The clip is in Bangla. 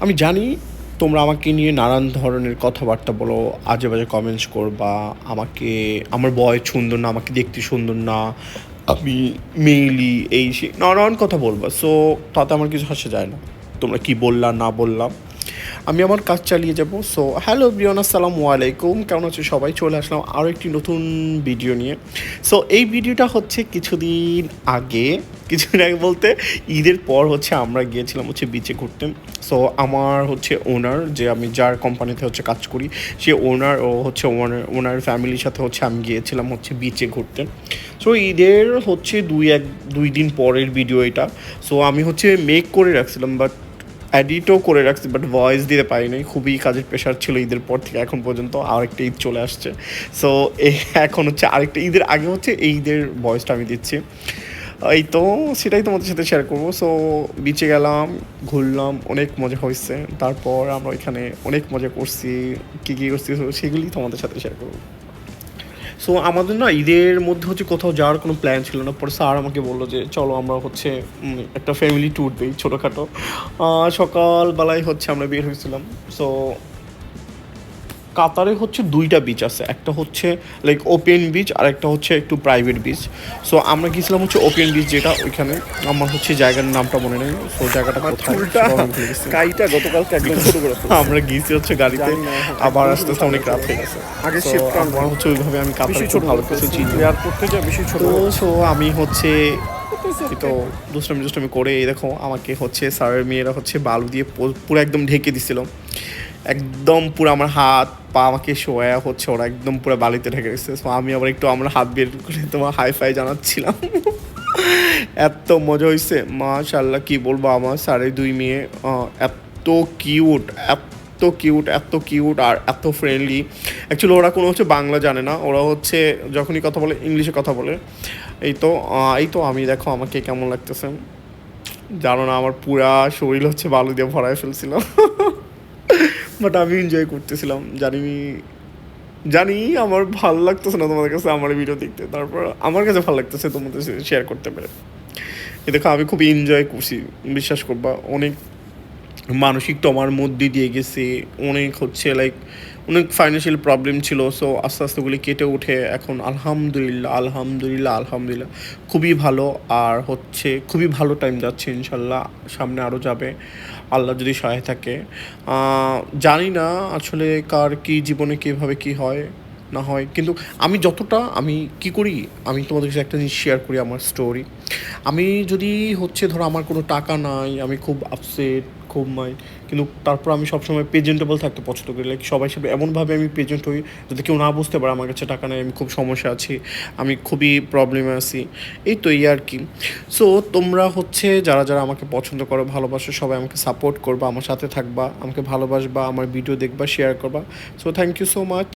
আমি জানি তোমরা আমাকে নিয়ে নানান ধরনের কথাবার্তা বলো আজে বাজে কমেন্টস করবা, আমাকে, আমার বয় সুন্দর না, আমাকে দেখতে সুন্দর না, আমি মেইলি এই সে নানান কথা বলবা। সো তাতে আমার কিছু হাসা যায় না। তোমরা কি বললা, না বললাম। আমি আমার কাজ চালিয়ে যাব। সো হ্যালো ব্রিয়ন আসসালামু আলাইকুম। কেমন আছো সবাই? চলে আসলাম আরও একটি নতুন ভিডিও নিয়ে। সো এই ভিডিওটা হচ্ছে কিছুদিন আগে কিছুদিন আগে বলতে ঈদের পর হচ্ছে আমরা গিয়েছিলাম হচ্ছে বিচে ঘুরতে। সো আমার হচ্ছে ওনার যে আমি যার কোম্পানিতে হচ্ছে কাজ করি, সে ওনার ও হচ্ছে ওনার ওনার ফ্যামিলির সাথে হচ্ছে আমি গিয়েছিলাম হচ্ছে বিচে ঘুরতে। সো ঈদের হচ্ছে দুই এক, দুই দিন পরের ভিডিও এটা। সো আমি হচ্ছে মেক করে রাখছিলাম বাট এডিটও করে রাখছি বাট ভয়েস দিতে পারিনি খুবই কাজের প্রেশার ছিল ঈদের পর থেকে, এখন পর্যন্ত আরেকটা ঈদ চলে আসছে। সো এখন হচ্ছে আরেকটা ঈদের আগে হচ্ছে এই ঈদের ভয়েসটা আমি দিচ্ছি। এই তো, সেটাই তোমাদের সাথে শেয়ার করব। সো বিচে গেলাম, ঘুরলাম, অনেক মজা হয়েছে। তারপর আমরা ওইখানে অনেক মজা করছি, কী কী করছি, সেগুলি তোমাদের সাথে শেয়ার করব। সো আমাদের না ঈদের মধ্যে হচ্ছে কোথাও যাওয়ার কোনো প্ল্যান ছিল না। পরে স্যার আমাকে বলল যে, চলো আমরা হচ্ছে একটা ফ্যামিলি ট্যুর দিই ছোটোখাটো। সকালবেলায় হচ্ছে আমরা বের হয়েছিলাম। সো কাতারে হচ্ছে দুইটা বিচ আছে। একটা হচ্ছে লাইক ওপেন বিচ আর একটা হচ্ছে একটু প্রাইভেট বিচ সো আমরা গিয়েছিলাম হচ্ছে ওপেন বিচ যেটা ওইখানে আমার হচ্ছে জায়গার নামটা মনে নেই। সো জায়গাটা কাইটা গতকালকে একদম করে আমরা গিয়েছি হচ্ছে গাড়িতে আবার আস্তে আস্তে অনেক রাত হয়ে গেছে। আগে আমার হচ্ছে ওইভাবে আমি কাতারে ছোট ভালো কিছু চিনি। না। এয়ারপোর্ট থেকে বেশি ছোট সো আমি হচ্ছে তো দুষ্টামি দুষ্টামি করে এই দেখো আমাকে হচ্ছে স্যারের মেয়েরা হচ্ছে বালু দিয়ে পুরো একদম ঢেকে দিছিল। একদম পুরো আমার হাত, পা আমাকে শোয়া হচ্ছে, ওরা একদম পুরো বালিতে ঢেকে গেছে সো আমি আবার একটু আমার হাত বের করে তোমার হাই ফাই জানাচ্ছিলাম। এত মজা হয়েছে মাশাল্লাহ কি বলব আমার সাড়ে দুই মেয়ে এত কিউট এত কিউট এত কিউট আর এত ফ্রেন্ডলি অ্যাকচুয়ালি ওরা কোনো হচ্ছে বাংলা জানে না। ওরা হচ্ছে যখনই কথা বলে, ইংলিশে কথা বলে। এই তো এই তো আমি দেখো আমাকে কেমন লাগতেছে। জানো না, আমার পুরা শরীর হচ্ছে বালু দিয়ে ভরায় ফেলছিল। বাট আমি এনজয় করতেছিলাম। জানি জানি আমার ভালো লাগতেছে না তোমাদের কাছে আমার ভিডিও দেখতে। তারপর আমার কাছে ভালো লাগতেছে তোমাদের শেয়ার করতে পেরে। এ দেখো, আমি খুব এনজয় করছি। বিশ্বাস করবা, অনেক মানসিক টমার মধ্যে দিয়ে গেছে। অনেক হচ্ছে লাইক অনেক ফাইন্যান্সিয়াল প্রবলেম ছিল সো আস্তে আস্তে ওগুলি কেটে উঠে এখন আলহামদুলিল্লাহ আলহামদুলিল্লাহ আলহামদুলিল্লাহ। খুবই ভালো, আর হচ্ছে খুবই ভালো টাইম যাচ্ছে, ইনশাল্লাহ সামনে আরও যাবে, আল্লাহ যদি সহায় থাকে। জানি না আসলে কার কি জীবনে কীভাবে কি হয়। না হয়। কিন্তু আমি যতটা, আমি কি করি? আমি তোমাদের কাছে একটা জিনিস শেয়ার করি আমার স্টোরি আমি যদি হচ্ছে ধরো আমার কোনো টাকা নাই, আমি খুব আপসেট খুব মাই, কিন্তু তারপর আমি সবসময় প্রেজেন্টেবল থাকতে পছন্দ করি। লাইক সবাই সাথে এমনভাবে আমি প্রেজেন্ট হই যাতে কেউ না বুঝতে পারে আমার কাছে টাকা নেই, আমি খুব সমস্যা আছি, আমি খুবই প্রবলেমে আছি। এই তো এই আর কি। সো তোমরা হচ্ছে যারা যারা আমাকে পছন্দ করো, ভালোবাসো, সবাই আমাকে সাপোর্ট করবা, আমার সাথে থাকবা, আমাকে ভালোবাসবা, আমার ভিডিও দেখবা শেয়ার করবা। So thank you so much